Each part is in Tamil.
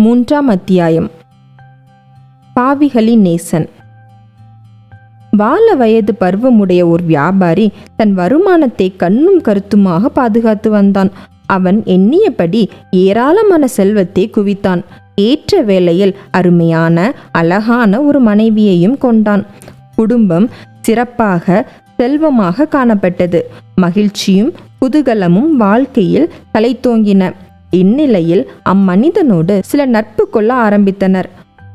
மூன்றாம் அத்தியாயம். பாவிகளின் நேசன். வால வயது பருவமுடைய ஒரு வியாபாரி தன் வருமானத்தை கண்ணும் கருத்துமாக பாதுகாத்து வந்தான். அவன் எண்ணியபடி ஏராளமான செல்வத்தை குவித்தான். ஏற்ற வேளையில் அருமையான அழகான ஒரு மனைவியையும் கொண்டான். குடும்பம் சிறப்பாக செல்வமாக காணப்பட்டது. மகிழ்ச்சியும் குதூகலமும் வாழ்க்கையில் தலைத்தோங்கின இந்நிலையில் அம்மனிதனோடு சில நட்பு கொள்ள ஆரம்பித்தனர்.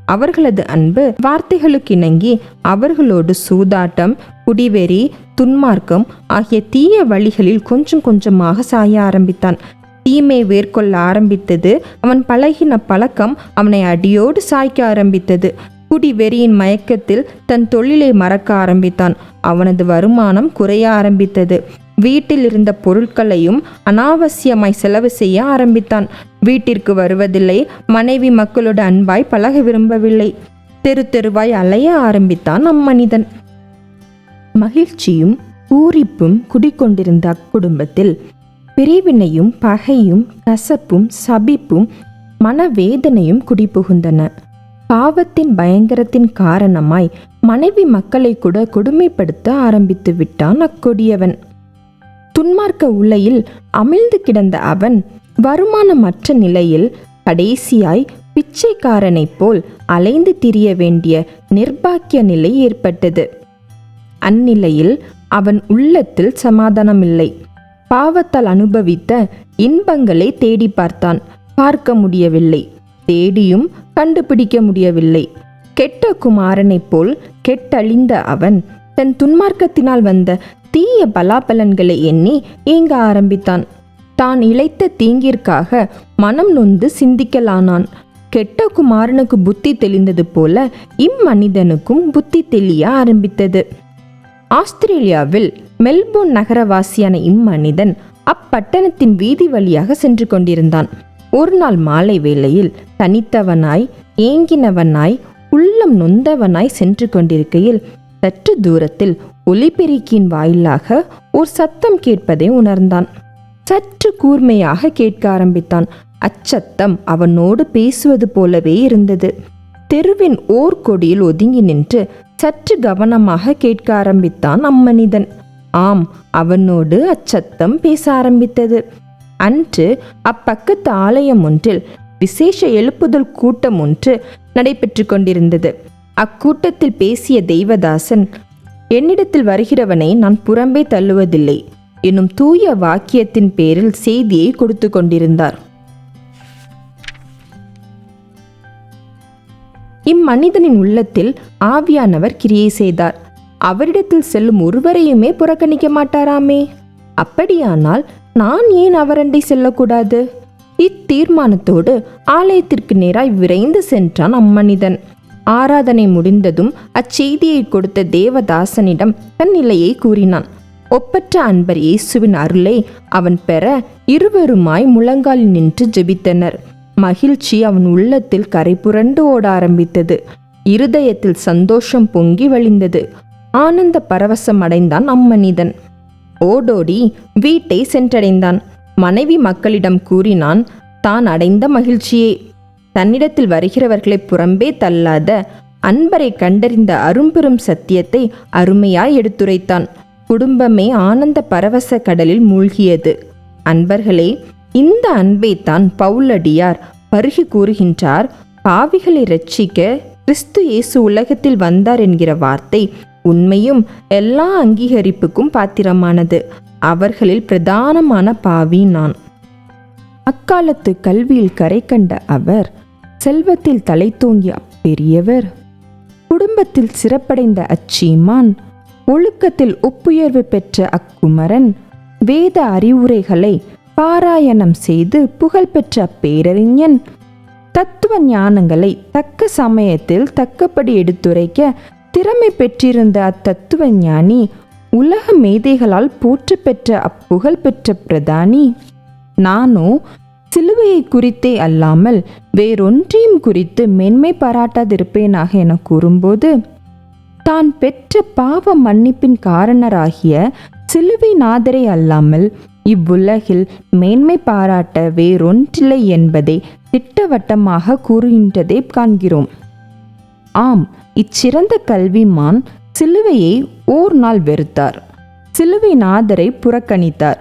அவர்களது அன்பு வார்த்தைகளுக்கிணங்கி அவர்களோடு சூதாட்டம் குடிவெறி துன்மார்க்கம் ஆகிய தீய வழிகளில் கொஞ்சம் கொஞ்சமாக சாய ஆரம்பித்தான். தீமை வேர்கொள்ள ஆரம்பித்தது அவன் பழகின பழக்கம் அவனை அடியோடு சாய்க்க ஆரம்பித்தது. குடிவெறியின் மயக்கத்தில் தன் தொழிலை மறக்க ஆரம்பித்தான். அவனது வருமானம் குறைய ஆரம்பித்தது. வீட்டில் இருந்த பொருட்களையும் அனாவசியமாய் செலவு செய்ய ஆரம்பித்தான். வீட்டிற்கு வருவதில்லை மனைவி மக்களோட அன்பாய் பழக விரும்பவில்லை. தெரு தெருவாய் அலைய ஆரம்பித்தான் அம்மனிதன். மகிழ்ச்சியும் பூரிப்பும் குடிக்கொண்டிருந்த அக்குடும்பத்தில் பிரிவினையும் பகையும் கசப்பும் சபிப்பும் மனவேதனையும் குடிபுகுந்தன. பாவத்தின் பயங்கரத்தின் காரணமாய் மனைவி மக்களை கூட கொடுமைப்படுத்த ஆரம்பித்து விட்டான் அக்கொடியவன். துன்மார்க்க உலையில் அமிழ்ந்து கிடந்த அவன் வருமானமற்ற நிலையில் கடைசியாய் பிச்சைக்காரனைப் போல் அலைந்து திரிய வேண்டிய நிர்பாக்கிய நிலை ஏற்பட்டது. அந்நிலையில் அவன் உள்ளத்தில் சமாதானமில்லை. பாவத்தால் அனுபவித்த இன்பங்களை தேடி பார்த்தான். பார்க்க முடியவில்லை. தேடியும் கண்டுபிடிக்க முடியவில்லை. கெட்ட குமாரனைப் போல் கெட்டழிந்த அவன் தன் துன்மார்க்கத்தினால் வந்த தீய பலாபலன்களை எண்ணி ஏங்க ஆரம்பித்தான். தான் இழைத்த தீங்கிற்காக மனம் நொந்து சிந்திக்கலானான். கெட்ட குமாரனுக்கு புத்தி தெளிந்தது போல இம்மனிதனுக்கும் புத்தி தெளிய ஆரம்பித்தது. ஆஸ்திரேலியாவில் மெல்போர்ன் நகரவாசியான இம்மனிதன் அப்பட்டணத்தின் வீதி வழியாக சென்று கொண்டிருந்தான். ஒரு நாள் மாலை வேளையில் தனித்தவனாய் ஏங்கினவனாய் உள்ளம் நொந்தவனாய் சென்று கொண்டிருக்கையில் சற்று தூரத்தில் ஒலிபெருக்கியின் வாயிலாக ஒரு சத்தம் கேட்பதை உணர்ந்தான். சற்று கூர்மையாக கேட்க ஆரம்பித்தான். அச்சத்தம் அவனோடு பேசுவது போலவே இருந்தது. தெருவின் ஓர் கொடியில் ஒதுங்கி நின்று சற்று கவனமாக கேட்க ஆரம்பித்தான் அம்மனிதன். ஆம் அவனோடு அச்சத்தம் பேச ஆரம்பித்தது. அன்று அப்பக்கத்து ஆலயம் ஒன்றில் விசேஷ எழுப்புதல் கூட்டம் ஒன்று நடைபெற்று கொண்டிருந்தது. அக்கூட்டத்தில் பேசிய தெய்வதாசன் என்னிடத்தில் வருகிறவனை நான் புறம்பே தள்ளுவதில்லை என்னும் தூய வாக்கியத்தின் பேரில் செய்தியை கொடுத்து கொண்டிருந்தார் இம்மனிதனின் உள்ளத்தில் ஆவியானவர் கிரியை செய்தார். அவரிடத்தில் செல்லும் ஒருவரையுமே புறக்கணிக்க மாட்டாராமே. அப்படியானால் நான் ஏன் அவரண்டை செல்லக்கூடாது? இத்தீர்மானத்தோடு ஆலயத்திற்கு நேராய் விரைந்து சென்றான் அம்மனிதன். ஆராதனை முடிந்ததும் அச்செய்தியை கொடுத்த தேவதாசனிடம் தன் நிலையை கூறினான். ஒப்பற்ற அன்பர் இயேசுவின் அருளை அவன் பெற இருவருமாய் முழங்கால் நின்று ஜெபித்தனர். மகிழ்ச்சி அவன் உள்ளத்தில் கரை புரண்டு ஓட ஆரம்பித்தது. இருதயத்தில் சந்தோஷம் பொங்கி வழிந்தது. ஆனந்த பரவசம் அடைந்தான் அம்மனிதன். ஓடோடி வீட்டை சென்றடைந்தான். மனைவி மக்களிடம் கூறினான் தான் அடைந்த மகிழ்ச்சியே தன்னிடத்தில் வருகிறவர்களை புறம்பே தள்ளாத அன்பரை கண்டறிந்த அரும்பெரும் சத்தியத்தை அருமையாய் எடுத்துரைத்தான். குடும்பமே ஆனந்த பரவச கடலில் மூழ்கியது. அன்பர்களே இந்த அன்பைத்தான் பவுலடியார் பருகி கூறுகின்றார் பாவிகளை ரட்சிக்க கிறிஸ்து இயேசு உலகத்தில் வந்தார் என்கிற வார்த்தை உண்மையும் எல்லா அங்கீகரிப்புக்கும் பாத்திரமானது. அவர்களில் பிரதானமான பாவி நான் அக்காலத்து கல்வியில் கரை கண்ட அவர் செல்வத்தில் தலை தூங்கிய அப்பெரியவர் குடும்பத்தில் சிறப்படைந்த அச்சீமான் ஒழுக்கத்தில் ஒப்புயர்வு பெற்ற அக்குமரன் வேத அறிவுரைகளை பாராயணம் செய்து புகழ்பெற்ற அப்பேரறிஞன் தத்துவ ஞானங்களை தக்க சமயத்தில் தக்கபடி எடுத்துரைக்க திறமை பெற்றிருந்த அத்தத்துவ ஞானி உலக மேதைகளால் போற்று பெற்ற அப்புகழ் பெற்ற பிரதானி. நானோ சிலுவையை குறித்தே அல்லாமல் வேறொன்றையும் குறித்து மென்மை பாராட்டாதிருப்பேனாக என கூறும்போது தான் பெற்ற பாவ மன்னிப்பின் காரணராகிய சிலுவை நாதரை அல்லாமல் இவ்வுலகில் மேன்மை பாராட்ட வேறொன்றில்லை என்பதை திட்டவட்டமாக கூறுகின்றதை காண்கிறோம். ஆம் இச்சிறந்த கல்விமான் சிலுவையை ஓர் நாள் வெறுத்தார். சிலுவை நாதரை புறக்கணித்தார்.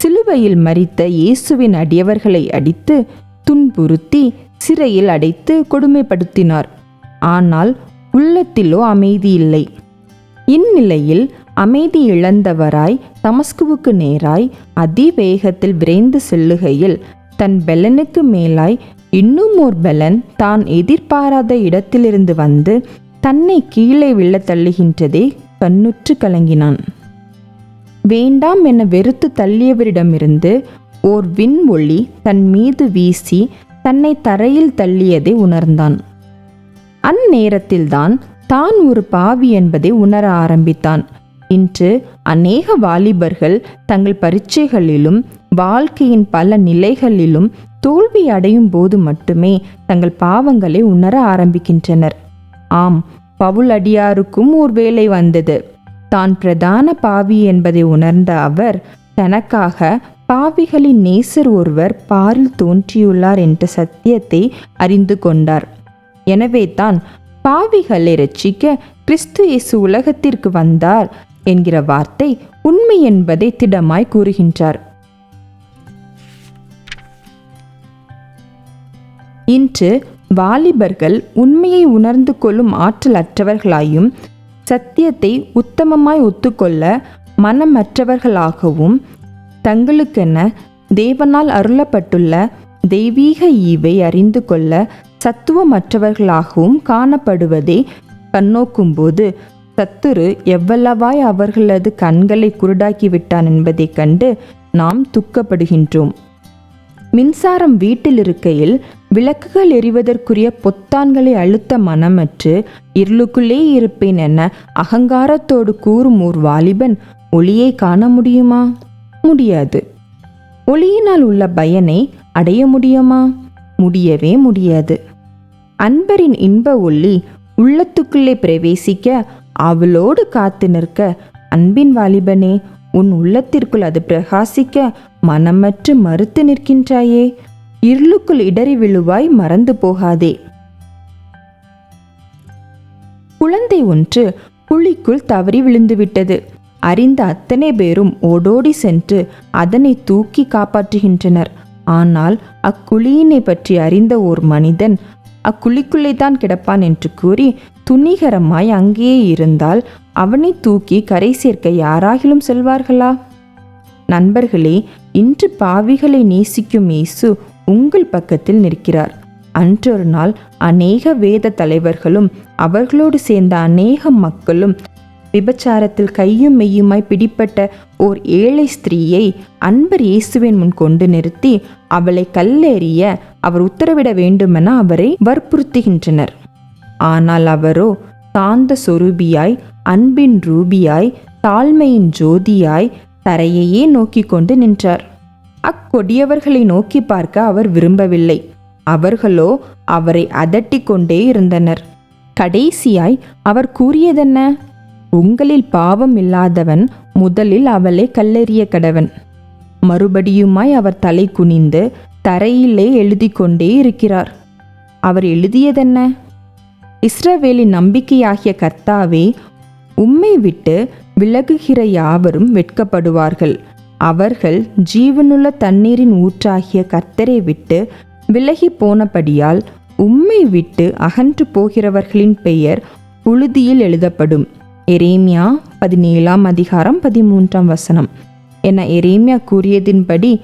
சிலுவையில் மறித்த இயேசுவின் அடியவர்களை அடித்து துன்புறுத்தி சிறையில் அடைத்து கொடுமைப்படுத்தினார். ஆனால் உள்ளத்திலோ அமைதி இல்லை. இந்நிலையில் அமைதி இழந்தவராய் தமஸ்குவுக்கு நேராய் அதிவேகத்தில் விரைந்து செல்லுகையில் தன் பெலனுக்கு மேலாய் இன்னும் ஓர் பெலன் தான் எதிர்பாராத இடத்திலிருந்து வந்து தன்னை கீழே விழத் தள்ளுகின்றதே கண்ணுற்று கலங்கினான். வேண்டாம் என வெறுத்து தள்ளியவரிடமிருந்து ஓர் விண் ஒளி தன் மீது வீசி தன்னை தரையில் தள்ளியதை உணர்ந்தான். அந்நேரத்தில்தான் தான் ஒரு பாவி என்பதை உணர ஆரம்பித்தான். இன்று அநேக வாலிபர்கள் தங்கள் பரீட்சைகளிலும் வாழ்க்கையின் பல நிலைகளிலும் தோல்வி அடையும் போது மட்டுமே தங்கள் பாவங்களை உணர ஆரம்பிக்கின்றனர். ஆம் பவுல் அடியாருக்கும் ஒரு வேலை வந்தது. தான் பிரதான பாவி என்பதை உணர்ந்த அவர் தனக்காக பாவிகளின் நேசர் ஒருவர் பாரில் தோன்றியுள்ளார் என்ற சத்தியத்தை அறிந்து கொண்டார். எனவே தான் பாவிகளை ரட்சிக்க கிறிஸ்து இயேசு உலகத்திற்கு வந்தார் என்கிற வார்த்தை உண்மை என்பதை திடமாய் கூறுகின்றார். இன்று வாலிபர்கள் உண்மையை உணர்ந்து கொள்ளும் ஆற்றல் அற்றவர்களாயும் சத்தியத்தை உத்தமமாய் ஒத்துக்கொள்ள மனமற்றவர்களாகவும் தங்களுக்கென தேவனால் அருளப்பட்டுள்ள தெய்வீக ஈவை அறிந்து கொள்ள சத்துவமற்றவர்களாகவும் காணப்படுவதை கண்ணோக்கும்போது சத்துரு எவ்வளவாய் அவர்களது கண்களை குருடாக்கிவிட்டான் என்பதைக் கண்டு நாம் துக்கப்படுகின்றோம். மின்சாரம் வீட்டில் இருக்கையில் விளக்குகள் எரிவதற்குரிய பொத்தான்களை அழுத்த மனமற்று இருளுக்குள்ளே இருப்பேன் என அகங்காரத்தோடு கூறும் ஓர் வாலிபன் ஒளியை காண முடியுமா? முடியாது. ஒளியினால் உள்ள பயனை அடைய முடியுமா? முடியவே முடியாது. அன்பரின் இன்ப ஒளி உள்ளத்துக்குள்ளே பிரவேசிக்க அவளோடு காத்து நிற்க அன்பின் வாலிபனே உன் உள்ளத்திற்குள் அது பிரகாசிக்க மனமற்று மறுத்து நிற்கின்றாயே. இருளுக்குள் இடறி விழுவாய் மறந்து போகாதே. குழந்தை ஒன்று குழிக்குள் தவறி விழுந்துவிட்டது. அறிந்த அத்தனை பேரும் ஓடோடி சென்று அதனை தூக்கி காப்பாற்றுகின்றனர். ஆனால் அக்குழியினை பற்றி அறிந்த ஓர் மனிதன் அக்குழிக்குள்ளே தான் கிடப்பான் என்று கூறி துணிகரமாய் அங்கேயே இருந்தால் அவனை தூக்கி கரை சேர்க்க யாராகிலும் செல்வார்களா? நண்பர்களே இன்று பாவிகளை நேசிக்கும் இயேசு உங்கள் பக்கத்தில் நிற்கிறார். அன்றொரு நாள் அநேக வேத தலைவர்களும் அவர்களோடு சேர்ந்த அநேக மக்களும் விபச்சாரத்தில் கையும் மெய்யுமாய் பிடிப்பட்ட ஓர் ஏழை ஸ்திரீயை அன்பர் இயேசுவின் முன் கொண்டு நிறுத்தி அவளை கல்லெறிய அவர் உத்தரவிட வேண்டுமென அவரை வற்புறுத்துகின்றனர். ஆனால் அவரோ சாந்த சொரூபியாய் அன்பின் ரூபியாய் தாழ்மையின் ஜோதியாய் தரையையே நோக்கி கொண்டு நின்றார். அக்கொடியவர்களை நோக்கி பார்க்க அவர் விரும்பவில்லை. அவர்களோ அவரை அதட்டி கொண்டே இருந்தனர். கடைசியாய் அவர் கூறியதென்ன? உங்களில் பாவம் இல்லாதவன் முதலில் அவளை கல்லெறிய கடவன். மறுபடியுமாய் அவர் தலை குனிந்து தரையிலே எழுதி கொண்டே இருக்கிறார். அவர் எழுதியதென்ன? இஸ்ரவேலின் நம்பிக்கையாகிய கர்த்தாவே உம்மை விட்டு விலகுகிற யாவரும் வெட்கப்படுவார்கள். அவர்கள் ஜீவனுள்ள தண்ணீரின் ஊற்றாகிய கர்த்தரை விட்டு விலகி போனபடியால் உம்மை விட்டு அகன்று போகிறவர்களின் பெயர் புழுதியில் எழுதப்படும். எரேமியா பதினேழாம் அதிகாரம் பதிமூன்றாம் வசனம். என எரேமியா கூறியதின்படி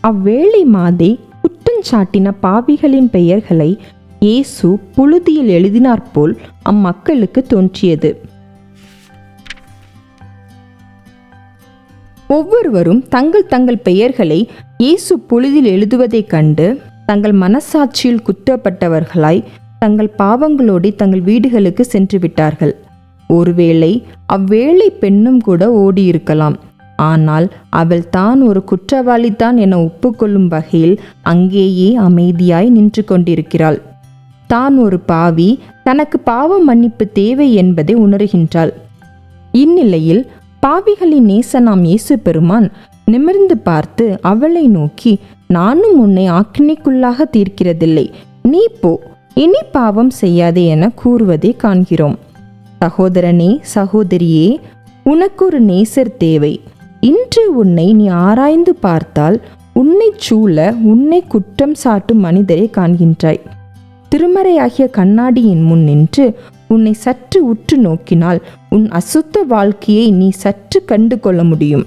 அவ்வேளை மாதே குற்றஞ்சாட்டின பாவிகளின் பெயர்களை இயேசு புழுதியில் எழுதினாற்போல் அம்மக்களுக்கு தோன்றியது. ஒவ்வொருவரும் தங்கள் தங்கள் பெயர்களை இயேசு புழுதியில் எழுதுவதைக் கண்டு தங்கள் மனசாட்சியில் குற்றப்பட்டவர்களாய் தங்கள் பாவங்களோடு தங்கள் வீடுகளுக்கு சென்று விட்டார்கள். ஒருவேளை அவ்வேளை பெண்ணும் கூட ஓடியிருக்கலாம் ஆனால் அவள் தான் ஒரு குற்றவாளிதான் என ஒப்புக்கொள்ளும் வகையில் அங்கேயே அமைதியாய் நின்று கொண்டிருக்கிறாள். தான் ஒரு பாவி தனக்கு பாவ மன்னிப்பு தேவை என்பதை உணர்கின்றாள். இந்நிலையில் பாவிகளின் நேசனாம் இயேசு பெருமான் நிமிர்ந்து பார்த்து அவளை நோக்கி நானும் உன்னை ஆக்கினைக்குள்ளாக தீர்க்கிறதில்லை. நீ போ இனி பாவம் செய்யாதே என கூறுவதை காண்கிறோம். சகோதரனே சகோதரியே உனக்கு ஒரு நேசர் தேவை. இன்று உன்னை நீ ஆராய்ந்து பார்த்தால் உன்னைச் சூழ உன்னை குற்றம் சாட்டும் மனிதரை காண்கின்றாய். திருமறையாகிய கண்ணாடியின் முன் நின்று உன்னை சற்று உற்று நோக்கினால் உன் அசுத்த வாழ்க்கையை நீ சற்று கண்டு கொள்ள முடியும்.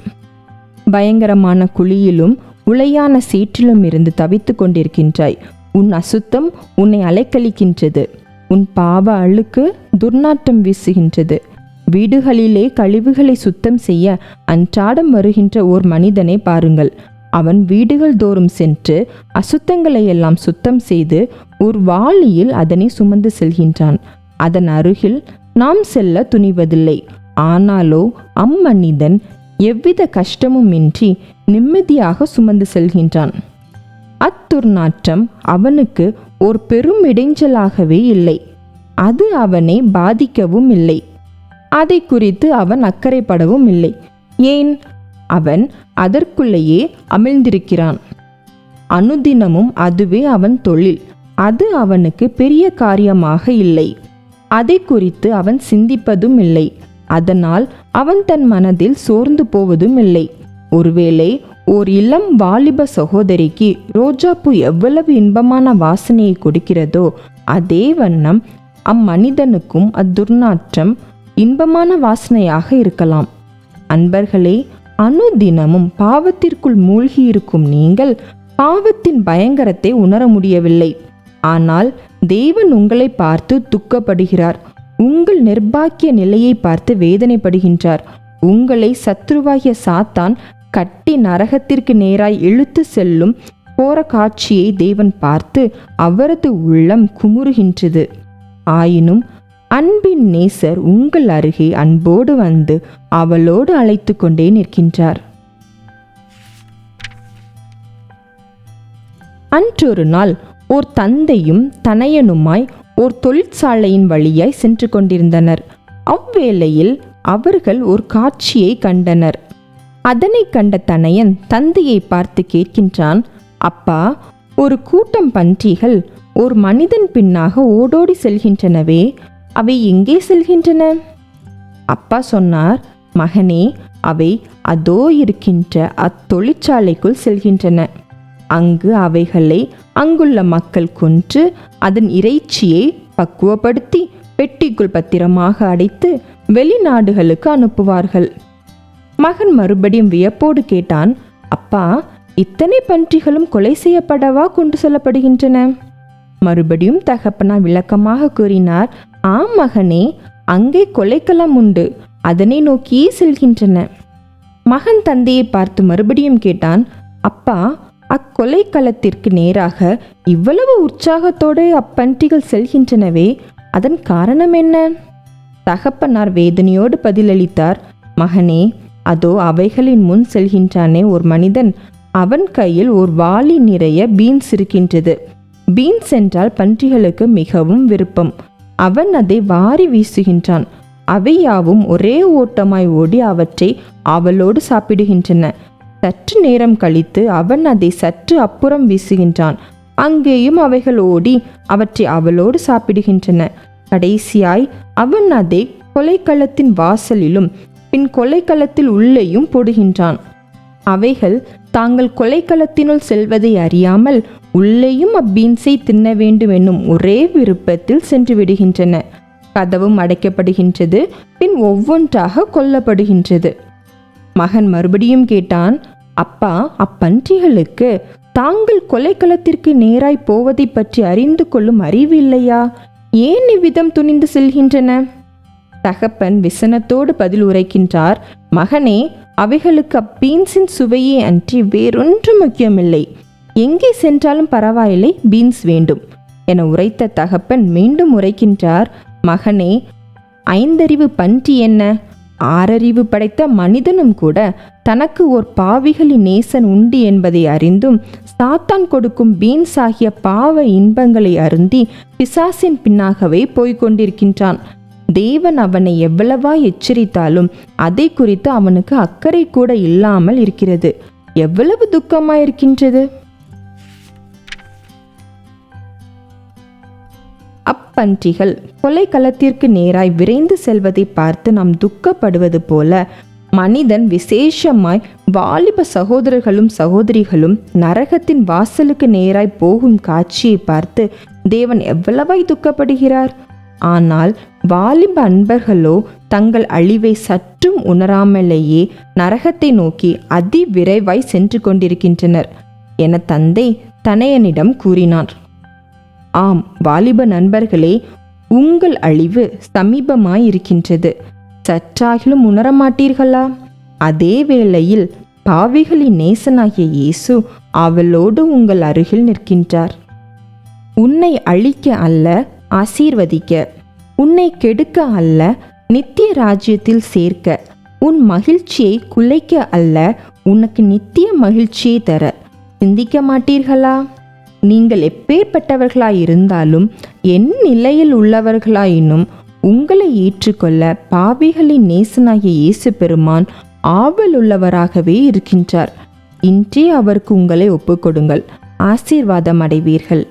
பயங்கரமான குழியிலும் உளையான சீற்றிலும் இருந்து தவித்துக் கொண்டிருக்கின்றாய். உன் அசுத்தம் உன்னை அலைக்கழிக்கின்றது. உன் பாவ அழுக்கு துர்நாற்றம் வீசுகின்றது. வீடுகளிலே கழிவுகளை சுத்தம் செய்ய அன்றாடம் வருகின்ற ஓர் மனிதனை பாருங்கள். அவன் வீடுகள் தோறும் சென்று அசுத்தங்களை எல்லாம் சுத்தம் செய்து ஒரு வாளியில் அதனை சுமந்து செல்கின்றான். அதன் அருகில் நாம் செல்ல துணிவதில்லை. ஆனாலோ அம்மனிதன் எவ்வித கஷ்டமுமின்றி நிம்மதியாக சுமந்து செல்கின்றான். அத்துர்நாற்றம் அவனுக்கு ஒரு பெரும் இடைஞ்சலாகவே இல்லை. அது அவனை பாதிக்கவும் இல்லை. அதை குறித்து அவன் அக்கறைப்படவும் இல்லை. ஏன்? அவன் அதற்குள்ளேயே அமிழ்ந்திருக்கிறான். அனுதினமும் அதுவே அவன் தொழில். அது அவனுக்கு பெரிய காரியமாக இல்லை. அதை குறித்து அவன் சிந்திப்பதும் இல்லை. அதனால் அவன் தன் மனதில் சோர்ந்து போவதும் இல்லை. ஒருவேளை ஓர் இளம் வாலிப சகோதரிக்கு ரோஜாப்பூ எவ்வளவு இன்பமான வாசனையை கொடுக்கிறதோ அதே வண்ணம் அம்மனிதனுக்கும் அத்துர்நாற்றம் இன்பமான வாசனையாக இருக்கலாம். அன்பர்களே அனுதினமும் பாவத்திற்குள் மூழ்கியிருக்கும் நீங்கள் பாவத்தின் பயங்கரத்தை உணர முடியவில்லை. ஆனால் தேவன் உங்களை பார்த்து துக்கப்படுகிறார். உங்கள் நிர்பாக்கிய நிலையை பார்த்து வேதனைப்படுகின்றார். உங்களை சத்ருவாகிய சாத்தான் கட்டி நரகத்திற்கு நேராய் இழுத்து செல்லும் போற காட்சியை தேவன் பார்த்து அவரது உள்ளம் குமுறுகின்றது. ஆயினும் அன்பின் நேசர் உங்கள் அருகே அன்போடு வந்து அவளோடு அழைத்து கொண்டே நிற்கின்றார். அன்றொரு நாள் ஓர் தந்தையும் தனையனுமாய் ஓர் தொழிற்சாலையின் வழியாய் சென்று கொண்டிருந்தனர். அவ்வேளையில் அவர்கள் ஒரு காட்சியை கண்டனர். அதனை கண்ட தனையன் தந்தையை பார்த்து கேட்கின்றான் அப்பா ஒரு கூட்டம் பன்றிகள் ஒரு மனிதன் பின்னாக ஓடோடி செல்கின்றனவே அவை எங்கே செல்கின்றன? அப்பா சொன்னார் மகனே அவை அதோ இருக்கின்ற அத்தொழிற்சாலைக்குள் செல்கின்றன. அங்கு அவைகளை அங்குள்ள மக்கள் கொன்று அதன் இறைச்சியை பக்குவப்படுத்தி பெட்டிக்குள் பத்திரமாக அடைத்து வெளிநாடுகளுக்கு அனுப்புவார்கள். மகன் மறுபடியும் வியப்போடு கேட்டான் அப்பா இத்தனை பன்றிகளும் கொலை செய்யப்படவா? கொண்டு செல்லப்படுகின்றன. மறுபடியும் தகப்பனார் விளக்கமாக கூறினார் ஆம் மகனே அங்கே கொலைக்களம் உண்டு அதனை நோக்கியே செல்கின்றன. மகன் தந்தையை பார்த்து மறுபடியும் கேட்டான் அப்பா அக்கொலைக்களத்திற்கு நேராக இவ்வளவு உற்சாகத்தோடு அப்பன்றிகள் செல்கின்றனவே அதன் காரணம் என்ன? தகப்பனார் வேதனையோடு பதிலளித்தார் மகனே அதோ அவைகளின் முன் செல்கின்றானே ஒரு மனிதன். அவன் கையில் ஒரு வாளி நிறைய பீன்ஸ் இருக்கின்றது. பீன்ஸ் என்றால் பன்றிகளுக்கு மிகவும் விருப்பம். அவன் அதை வாரி வீசுகின்றான். அவை யாவும் ஒரே ஓட்டமாய் ஓடி அவற்றை அவளோடு சாப்பிடுகின்றன. சற்று நேரம் கழித்து அவன் அதை சற்று அப்புறம் வீசுகின்றான். அங்கேயும் அவைகள் ஓடி அவற்றை அவளோடு சாப்பிடுகின்றன. கடைசியாய் அவன் அதை கொலைக்களத்தின் வாசலிலும் பின் கொலைக்களத்தில் உள்ளேயும் போடுகின்றான். அவைகள் தாங்கள் கொலைக்களத்தினுள் செல்வதை அறியாமல் உள்ளேயும் அப்பீன்ஸை தின்ன வேண்டும் என்னும் ஒரே விருப்பத்தில் சென்று விடுகின்றன. கதவும் அடைக்கப்படுகின்றது பின் ஒவ்வொன்றாக கொல்லப்படுகின்றது. மகன் மறுபடியும் கேட்டான் அப்பா அப்பன்றிகளுக்கு தாங்கள் கொலைக்களத்திற்கு நேராய் போவதை பற்றி அறிந்து கொள்ளும் அறிவு இல்லையா ஏன் இவ்விதம் துணிந்து செல்கின்றன? தகப்பன் விசனத்தோடு பதில் உரைக்கின்றார் மகனே அவைகளுக்கு அப்பீன்ஸின் சுவையே அன்றி வேறொன்றும் முக்கியமில்லை. எங்கே சென்றாலும் பரவாயில்லை பீன்ஸ் வேண்டும் என உரைத்த தகப்பன் மீண்டும் உரைக்கின்றார் மகனே ஐந்தறிவு பன்றி என்ன? ஆறறிவு படைத்த மனிதனும் கூட தனக்கு ஓர் பாவிகளின் நேசன் உண்டு என்பதை அறிந்தும் சாத்தான் கொடுக்கும் பீன்ஸ் ஆகிய பாவ இன்பங்களை அருந்தி பிசாசின் பின்னாகவே போய்கொண்டிருக்கின்றான் தேவன் அவனை எவ்வளவா எச்சரித்தாலும் அதை குறித்து அவனுக்கு அக்கறை கூட இல்லாமல் இருக்கிறது. எவ்வளவு துக்கமாயிருக்கின்றது? அப்பன்றிகள் கொலை களத்திற்கு நேராய் விரைந்து செல்வதை பார்த்து நாம் துக்கப்படுவது போல மனிதன் விசேஷமாய் வாலிப சகோதரர்களும் சகோதரிகளும் நரகத்தின் வாசலுக்கு நேராய் போகும் காட்சியை பார்த்து தேவன் எவ்வளவாய் துக்கப்படுகிறார்? ஆனால் வாலிப அன்பர்களோ தங்கள் அழிவை சற்றும் உணராமலேயே நரகத்தை நோக்கி அதி விரைவாய் சென்று கொண்டிருக்கின்றனர் என தந்தை தனையனிடம் கூறினார். ஆம் வாலிப நண்பர்களே உங்கள் அழிவு சமீபமாயிருக்கின்றது. சற்றாகிலும் உணரமாட்டீர்களா? அதே வேளையில் பாவிகளின் நேசனாகிய இயேசு அவளோடு உங்கள் அருகில் நிற்கின்றார். உன்னை அழிக்க அல்ல ஆசீர்வதிக்க. உன்னை கெடுக்க அல்ல நித்திய ராஜ்யத்தில் சேர்க்க. உன் மகிழ்ச்சியை குலைக்க அல்ல உனக்கு நித்திய மகிழ்ச்சியை தர. சிந்திக்க மாட்டீர்களா? நீங்கள் எப்பேற்பட்டவர்களாயிருந்தாலும் என் நிலையில் உள்ளவர்களாயினும் உங்களை ஏற்றுக்கொள்ள பாவிகளின் நேசனாகிய இயேசு பெருமான் ஆவல் உள்ளவராகவே இருக்கின்றார். இன்றே அவருக்கு உங்களை ஒப்புக்கொடுங்கள். ஆசீர்வாதம் அடைவீர்கள்.